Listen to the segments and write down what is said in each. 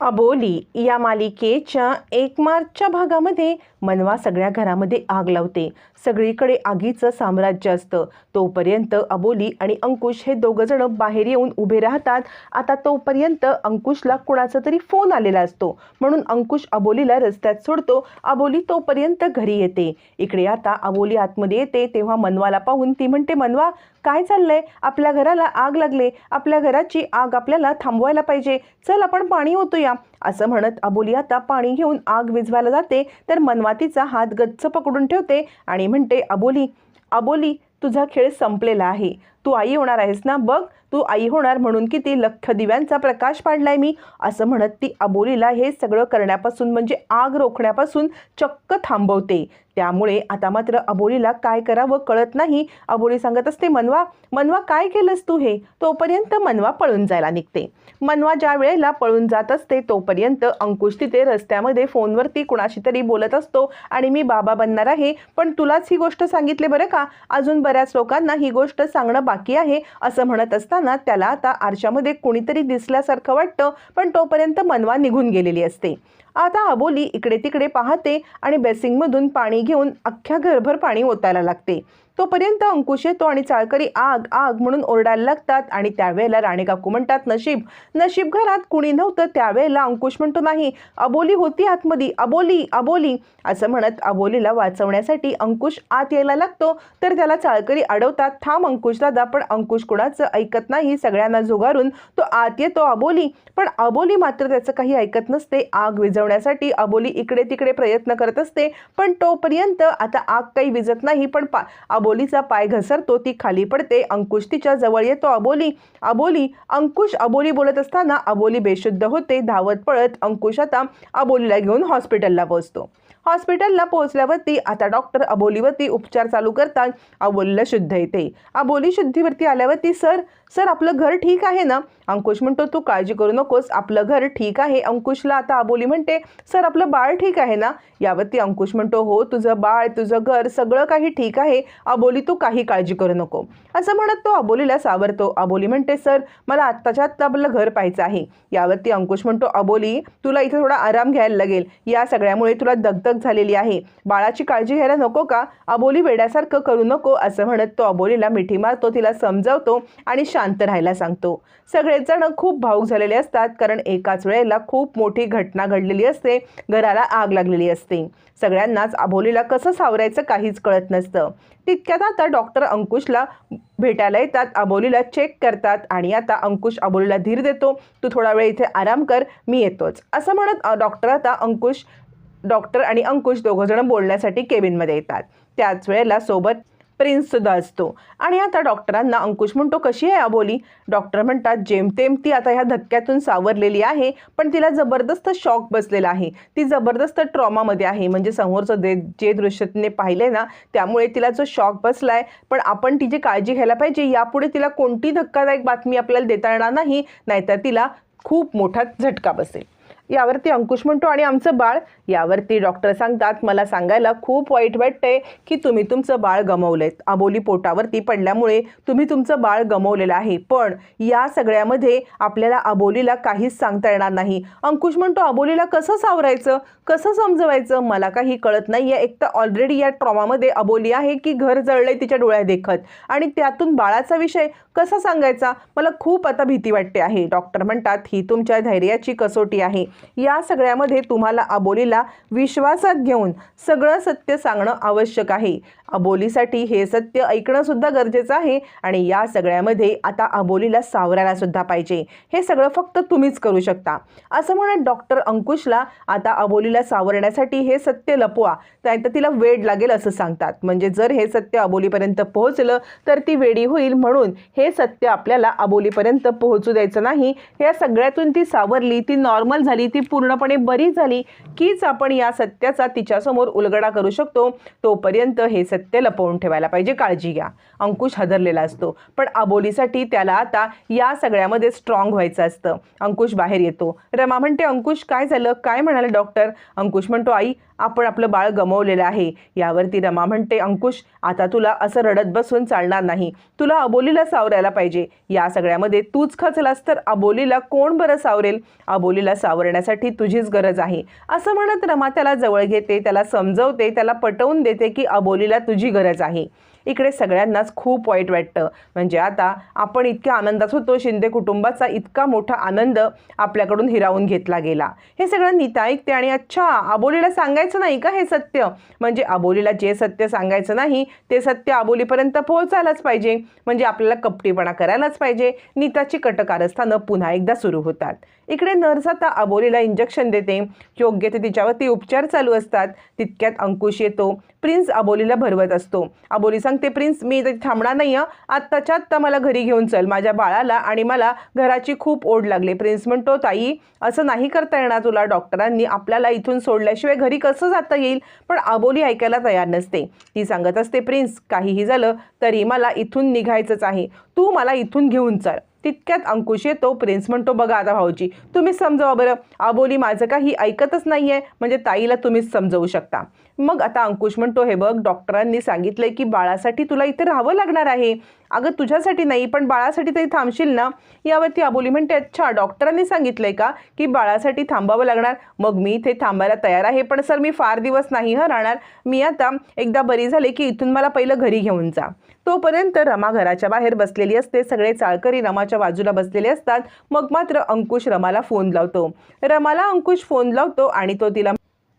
अबोली या मालिकेच्या एक मार्चच्या भागामध्ये मनवा सगळ्या घरामध्ये आग लावते. सगळीकडे आगीचं साम्राज्य असतं. तोपर्यंत अबोली आणि अंकुश हे दोघंजणं बाहेर येऊन उभे राहतात. आता तोपर्यंत अंकुशला कुणाचा तरी फोन आलेला असतो. म्हणून अंकुश अबोलीला रस्त्यात सोडतो. अबोली तोपर्यंत घरी येते. इकडे आता अबोली आतमध्ये येते. तेव्हा मनवाला पाहून ती म्हणते मनवा काय चाललंय? आपल्या घराला आग लागले. आपल्या घराची आग आपल्याला थांबवायला पाहिजे. चल आपण पाणी ओतूया असं म्हणत अबोली आता पाणी घेऊन आग विझवायला जाते तर मनवातीचा हात गच्च पकडून ठेवते आणि म्हणते अबोली अबोली तुझा खेळ संपलेला आहे. तू आई होणार आहेस ना? बघ तू आई होणार म्हणून किती लख दिव्यांचा प्रकाश पाडलाय मी. असं म्हणत ती अबोलीला हे सगळं करण्यापासून म्हणजे आग रोखण्यापासून चक्क थांबवते. त्यामुळे आता मात्र अबोलीला काय करावं कळत नाही. अबोली सांगत असते मनवा मनवा काय केलंस तू हे? तोपर्यंत मनवा पळून जायला निघते. मनवा ज्या वेळेला पळून जात असते तोपर्यंत अंकुश तिथे रस्त्यामध्ये फोनवरती कुणाशी तरी बोलत असतो. आणि मी बाबा बनणार आहे पण तुलाच ही गोष्ट सांगितले बरं का? अजून बऱ्याच लोकांना ही गोष्ट सांगणं बाकी आहे असं म्हणत असताना त्याला आता आरशामध्ये कुणीतरी दिसल्यासारखं वाटतं पण तोपर्यंत मनवा निघून गेलेली असते. आता अबोली इकडे तिकडे पाहते आणि बेसिंगमधून पाणी घेऊन अख्ख्या घरभर पाणी ओतायला लागते. तोपर्यंत अंकुश येतो आणि चाळकरी आग आग म्हणून ओरडायला लागतात आणि त्यावेळेला राणेकाकू म्हणतात नशीब नशीब घरात कुणी नव्हतं त्यावेळेला अंकुश म्हणतो नाही अबोली होती आतमध्ये अबोली अबोली. असं म्हणत अबोलीला वाचवण्यासाठी अंकुश आत यायला लागतो. तर त्याला चाळकरी अडवतात थांब अंकुश दादा पण अंकुश कुणाचं ऐकत नाही सगळ्यांना झुगारून तो आत येतो अबोली. पण अबोली मात्र त्याचं काही ऐकत नसते. आग विझवण्यासाठी अबोली इकडे तिकडे प्रयत्न करत असते पण तोपर्यंत आता आग काही विझत नाही पण पा अबोलीचा पाय घसरतो ती खाली पडते अंकुश तिच्या जवळ येतो अबोली अबोली अंकुश अबोली बोलत असताना अबोली बेशुद्ध होते धावत पळत अंकुश आता अबोलीला घेऊन हॉस्पिटलला पोहोचतो. हॉस्पिटलला पोहोचल्यावरती आता डॉक्टर अबोलीवरती उपचार चालू करतात अबोलीला शुद्ध येते. अबोली शुद्धीवरती आल्यावरती सर सर आपलं घर ठीक आहे ना? अंकुश म्हणतो तू काळजी करू नकोस. आपलं घर ठीक आहे. अंकुशला आता अबोली म्हणते सर आपलं बाळ ठीक आहे ना? यावरती अंकुश म्हणतो हो तुझं बाळ तुझं घर सगळं काही ठीक आहे. अबोली तू काही काळजी करू नको. असं म्हणत तो अबोलीला सावरतो. अबोली म्हणते सर मला आत्ताच्या आत्ता आपलं घर पाहायचं आहे. यावरती अंकुश म्हणतो अबोली तुला इथे थोडा आराम घ्यायला लागेल. या सगळ्यामुळे तुला दगदग झालेली आहे. बाळाची काळजी घ्यायला नको का? अबोली वेड्यासारखं करू नको. असं म्हणत तो अबोलीला मिठी मारतो तिला समजावतो आणि शांत राहायला सांगतो. सगळेजण खूप भाऊक झालेले असतात कारण एकाच वेळेला खूप मोठी घटना घडलेली असते घराला आग लागलेली असते. सगळ्यांनाच अबोलीला कसं सावरायचं काहीच कळत नसतं. तितक्यात आता डॉक्टर अंकुशला भेटायला येतात अबोलीला चेक करतात आणि आता अंकुश अबोलीला धीर देतो तू थोडा वेळ इथे आराम कर मी येतोच. असं म्हणत डॉक्टर आता अंकुश डॉक्टर आणि अंकुश दोघंजणं बोलण्यासाठी केबिनमध्ये येतात. त्याच वेळेला सोबत प्रिन्ससुद्धा असतो आणि आता डॉक्टरांना अंकुश म्हणतो कशी आहे अबोली डॉक्टर म्हणतात जेमतेम ती आता ह्या धक्क्यातून सावरलेली आहे पण तिला जबरदस्त शॉक बसलेला आहे. ती जबरदस्त ट्रॉमामध्ये आहे. म्हणजे समोरचं दे जे दृश्य तिने पाहिले ना त्यामुळे तिला जो शॉक बसलाय पण आपण तिची काळजी घ्यायला पाहिजे. यापुढे तिला कोणती धक्कादायक बातमी आपल्याला देता येणार नाही नाहीतर तिला खूप मोठा झटका बसेल. यावरती अंकुश म्हणतो आणि आमचं बाळ यावरती डॉक्टर सांगतात मला सांगायला खूप वाईट वाटतंय की तुम्ही तुमचं बाळ गमवलेत अबोली पोटावरती पडल्यामुळे तुम्ही तुमचं बाळ गमवलेलं आहे. पण या सगळ्यामध्ये आपल्याला अबोलीला काहीच सांगता येणार नाही. अंकुश म्हणतो अबोलीला कसं सावरायचं? कसं समजवायचं? मला काही कळत नाही आहे एक तर ऑलरेडी या ट्रॉमामध्ये अबोली आहे की घर जळलंय तिच्या डोळ्या देखत आणि त्यातून बाळाचा विषय कसा सांगायचा? मला खूप आता भीती वाटते आहे. डॉक्टर म्हणतात ही तुमच्या धैर्याची कसोटी आहे. या सगळ्यामध्ये तुम्हाला अबोलीला विश्वासात घेऊन सगळं सत्य सांगणं आवश्यक आहे. अबोलीसाठी हे सत्य ऐकणं सुद्धा गरजेचं आहे आणि या सगळ्यामध्ये आता अबोलीला सावरायला सुद्धा पाहिजे. हे सगळं फक्त तुम्हीच करू शकता. असं म्हणत डॉक्टर अंकुशला आता अबोलीला सावरण्यासाठी हे सत्य लपवा नाहीतर तिला वेड लागेल असं सांगतात. म्हणजे जर हे सत्य अबोलीपर्यंत पोहोचलं तर ती वेडी होईल म्हणून हे सत्य आपल्याला अबोलीपर्यंत पोहोचू द्यायचं नाही. या सगळ्यातून ती सावरली ती नॉर्मल झाली ती पूर्णपणे बरी झाली कीच आपण या सत्याचा तिच्यासमोर उलगडा करू शकतो? तोपर्यंत हे सत्य सत्य लपवून ठेवायला पाहिजे काळजी घ्या. अंकुश हदरलेला असतो. पण अबोलीसाठी त्याला आता या सगळ्यामध्ये स्ट्रॉंग व्हायचं असतं. अंकुश बाहेर येतो. रमा म्हणते अंकुश काय झालं? काय म्हणाले डॉक्टर अंकुश म्हणतो आई आपण आपलं बाळ गमवलेलं आहे. यावरती रमा म्हणते अंकुश आता तुला असं रडत बसून चालणार नाही. तुला अबोलीला सावरायला पाहिजे. या सगळ्यामध्ये तूच खचलास तर अबोलीला कोण बरं सावरेल? अबोलीला सावरण्यासाठी तुझीच गरज आहे. असं म्हणत रमा त्याला जवळ घेते त्याला समजवते त्याला पटवून देते की अबोलीला तुझी गरज आहे. इकडे सगळ्यांनाच खूप वाईट वाटतं. म्हणजे आता आपण इतक्या आनंदात होतो शिंदे कुटुंबाचा इतका मोठा आनंद आपल्याकडून हिरावून घेतला गेला. हे सगळं नीता ऐकते आणि अच्छा आबोलीला सांगायचं नाही का हे सत्य? म्हणजे आबोलीला जे सत्य सांगायचं नाही ते सत्य आबोलीपर्यंत पोहोचायलाच पाहिजे. म्हणजे आपल्याला कपटीपणा करायलाच पाहिजे. नीताची कटकारस्थानं पुन्हा एकदा सुरू होतात. इकडे नर्स आता अबोलीला इंजेक्शन देते. योग्य ते तिच्यावरती उपचार चालू असतात. तितक्यात अंकुश येतो. प्रिन्स अबोलीला भरवत असतो. अबोली सांगते प्रिन्स मी इथे थांबणार नाही आहे आत्ताच्या आत्ता मला घरी घेऊन चल. माझ्या बाळाला आणि मला घराची खूप ओढ लागली. प्रिन्स म्हणतो ताई असं नाही करता येणार तुला डॉक्टरांनी. आपल्याला इथून सोडल्याशिवाय घरी कसं जाता येईल? पण अबोली ऐकायला तयार नसते. ती सांगत असते प्रिन्स काहीही झालं तरी मला इथून निघायचंच आहे. तू मला इथून घेऊन चल. तितक्यात अंकुश येतो. प्रिन्स म्हणतो बघा आता भाऊजी तुम्हीच समजावा बरं. आबोली माझं काही ऐकतच नाही आहे म्हणजे ताईला तुम्हीच समजवू शकता. मग आता अंकुश म्हणतो हे बघ डॉक्टरांनी सांगितलंय की बाळासाठी तुला इथे राहावं लागणार आहे. अगं तुझ्यासाठी नाही पण बाळासाठी तरी थांबशील ना? यावरती आबोली म्हणते अच्छा डॉक्टरांनी सांगितलंय का की बाळासाठी थांबावं लागणार? मग मी इथे थांबायला तयार आहे पण सर मी फार दिवस नाही हं राहणार. मी आता एकदा बरी झाले की इथून मला पहिलं घरी घेऊन जा. तोपर्यंत रमा घराच्या बाहेर बसलेली असते. सगळे चाळकरी रमाच्या बाजूला बसलेले असतात. मग मात्र अंकुश रमाला फोन लावतो. रमाला अंकुश फोन लावतो आणि तो तिला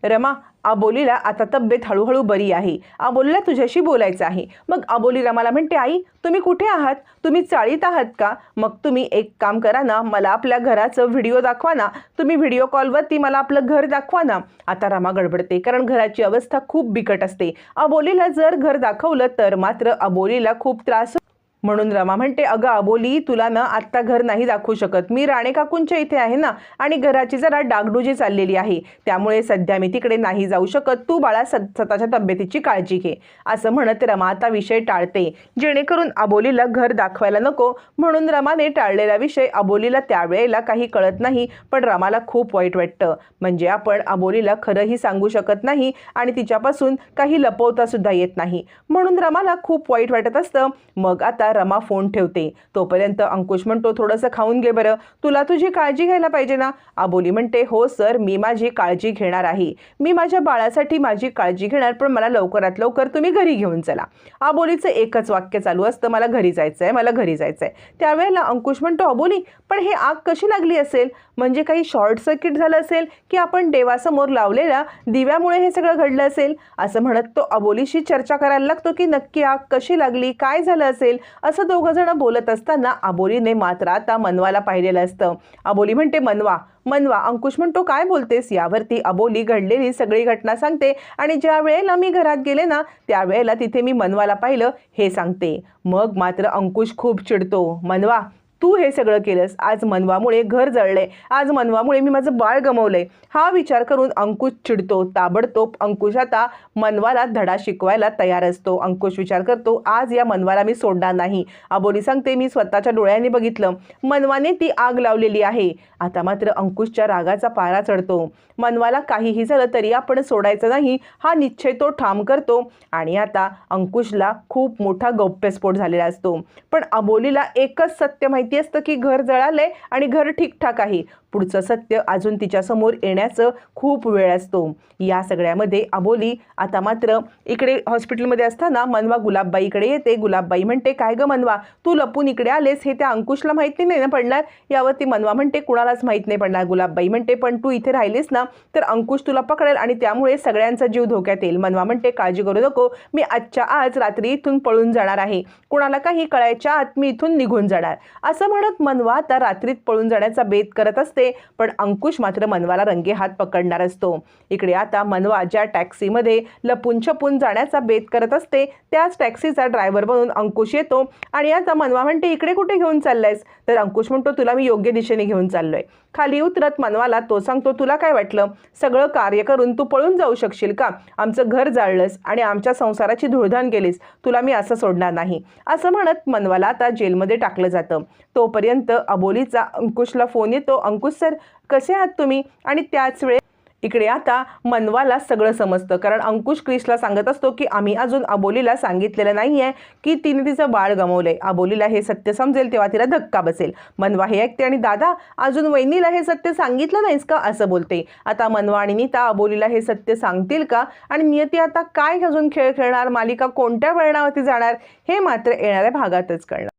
रमा आबोलीला आता तब्येत हळूहळू बरी आहे. आबोलीला तुझ्याशी बोलायचं आहे. मग आबोली रमाला म्हणते आई तुम्ही कुठे आहात? तुम्ही चाळीत आहात का? मग तुम्ही एक काम करा ना मला आपल्या घराचं व्हिडिओ दाखवा ना. तुम्ही व्हिडिओ कॉलवरती मला आपलं घर दाखवा ना. आता रमा गडबडते कारण घराची अवस्था खूप बिकट असते. अबोलीला जर घर दाखवलं तर मात्र अबोलीला खूप त्रास म्हणून रमा म्हणते अगं अबोली तुला ना आत्ता घर नाही दाखवू शकत. मी राणे काकूंच्या इथे आहे ना आणि घराची जरा डागडुजी चाललेली आहे. त्यामुळे सध्या मी तिकडे नाही जाऊ शकत. तू बाळा सत स्वतःच्या तब्येतीची काळजी घे. असं म्हणत रमा आता विषय टाळते. जेणेकरून अबोलीला घर दाखवायला नको. म्हणून रमाने टाळलेला विषय अबोलीला त्यावेळेला काही कळत नाही पण रमाला खूप वाईट वाटतं. म्हणजे आपण अबोलीला खरंही सांगू शकत नाही आणि तिच्यापासून काही लपवता सुद्धा येत नाही. म्हणून रमाला खूप वाईट वाटत असतं. मग आता रमा फोन ठेवते. तोपर्यंत अंकुश म्हणतो थोडंसं खाऊन घे बरं. तुला तुझी काळजी घ्यायला पाहिजे ना? आबोली म्हणते हो सर मी माझी काळजी घेणार आहे. मी माझ्या बाळासाठी माझी काळजी घेणार पण मला लवकरात लवकर तुम्ही घरी घेऊन चला. आबोलीचं एकच वाक्य चालू असतं मला घरी जायचं आहे मला घरी जायचं आहे त्यावेळेला अंकुश म्हणतो अबोली पण हे आग कशी लागली असेल? म्हणजे काही शॉर्ट सर्किट झालं असेल की आपण देवासमोर लावलेल्या दिव्यामुळे हे सगळं घडलं असेल? असं म्हणत तो अबोलीशी चर्चा करायला लागतो की नक्की आग कशी लागली काय झालं असेल? असं दोघं जण बोलत असताना आबोलीने मात्र आता मनवाला पाहिलेलं असतं. आबोली म्हणते मनवा मनवा अंकुश म्हणतो काय बोलतेस? यावरती अबोली घडलेली सगळी घटना सांगते आणि ज्या वेळेला मी घरात गेले ना त्यावेळेला तिथे मी मनवाला पाहिलं हे सांगते. मग मात्र अंकुश खूप चिडतो. मनवा तू हे सगळं केलंस. आज मनवामुळे घर जळले आज मनवामुळे मी माझं बाळ गमवलंय. हा विचार करून अंकुश चिडतो ताबडतोब अंकुश आता मनवाला धडा शिकवायला तयार असतो. अंकुश विचार करतो आज या मनवाला मी सोडणार नाही. अबोली सांगते मी स्वतःच्या डोळ्याने बघितलं. मनवाने ती आग लावलेली आहे. आता मात्र अंकुशच्या रागाचा पारा चढतो. मनवाला काहीही झालं तरी आपण सोडायचं नाही हा निश्चय तो ठाम करतो. आणि आता अंकुशला खूप मोठा गौप्यस्फोट झालेला असतो. पण अबोलीला एकच सत्य माहिती असतं की घर जळालंय आणि घर ठीकठाक आहे. पुढचं सत्य अजून तिच्यासमोर येण्याचं खूप वेळ असतो. या सगळ्यामध्ये अबोली आता मात्र इकडे हॉस्पिटलमध्ये असताना मनवा गुलाबबाईकडे येते. गुलाबबाई म्हणते काय गं मनवा तू लपून इकडे आलेस? हे त्या अंकुशला माहिती नाही ना पडणार? यावरती मनवा म्हणते कुणालाच माहीत नाही पडणार. गुलाबबाई म्हणते पण तू इथे राहिलीस ना तर अंकुश तुला पकडेल आणि त्यामुळे सगळ्यांचा जीव धोक्यात येईल. मनवा म्हणते काळजी करू नको मी आजच्या आज रात्री इथून पळून जाणार आहे. कुणाला काही कळायच्या आत मी इथून निघून जाणार. असं म्हणत मनवा आता रात्रीत पळून जाण्याचा बेत करत असते. असते पण अंकुश मात्र मनवाला रंगेहात पकडणार असतो. इकडे आता मनवा ज्या टॅक्सीमध्ये लपून छपून जाण्याचा बेत करत असते त्याच टॅक्सीचा ड्रायव्हर बनून अंकुश येतो आणि आता मनवा म्हणते इकडे कुठे घेऊन चाललायस? तर अंकुश म्हणतो तुला मी योग्य दिशेने घेऊन चाललोय. खाली उतरत मनवाला तो सांगतो तुला काय वाटलं? सगळं कार्य करून तू पळून जाऊ शकशील का? आमचं घर जाळलंस आणि आमच्या संसाराची धुळधाण केलीस. तुला मी असं सोडणार नाही. असं म्हणत मनवाला आता जेलमध्ये टाकलं जातं. तोपर्यंत अबोलीचा अंकुशला फोन येतो अंकुश सर कसे आहात तुम्ही? आणि त्याच वेळेस इकडे आता मनवाला सगळं समजतं. कारण अंकुश क्रिशला सांगत असतो की आम्ही अजून अबोलीला सांगितलेलं नाही आहे की तिने तिचं बाळ गमवलंय. अबोलीला हे सत्य समजेल तेव्हा तिला धक्का बसेल. मनवा हे ऐकते आणि दादा अजून वहिनीला हे सत्य सांगितलं नाहीस का? असं बोलते. आता मनवा आणि नीता अबोलीला हे सत्य सांगतील का? आणि नियती आता काय अजून खेळ खेळणार? मालिका कोणत्या वळणावरती जाणार? हे मात्र येणाऱ्या भागातच कळणार.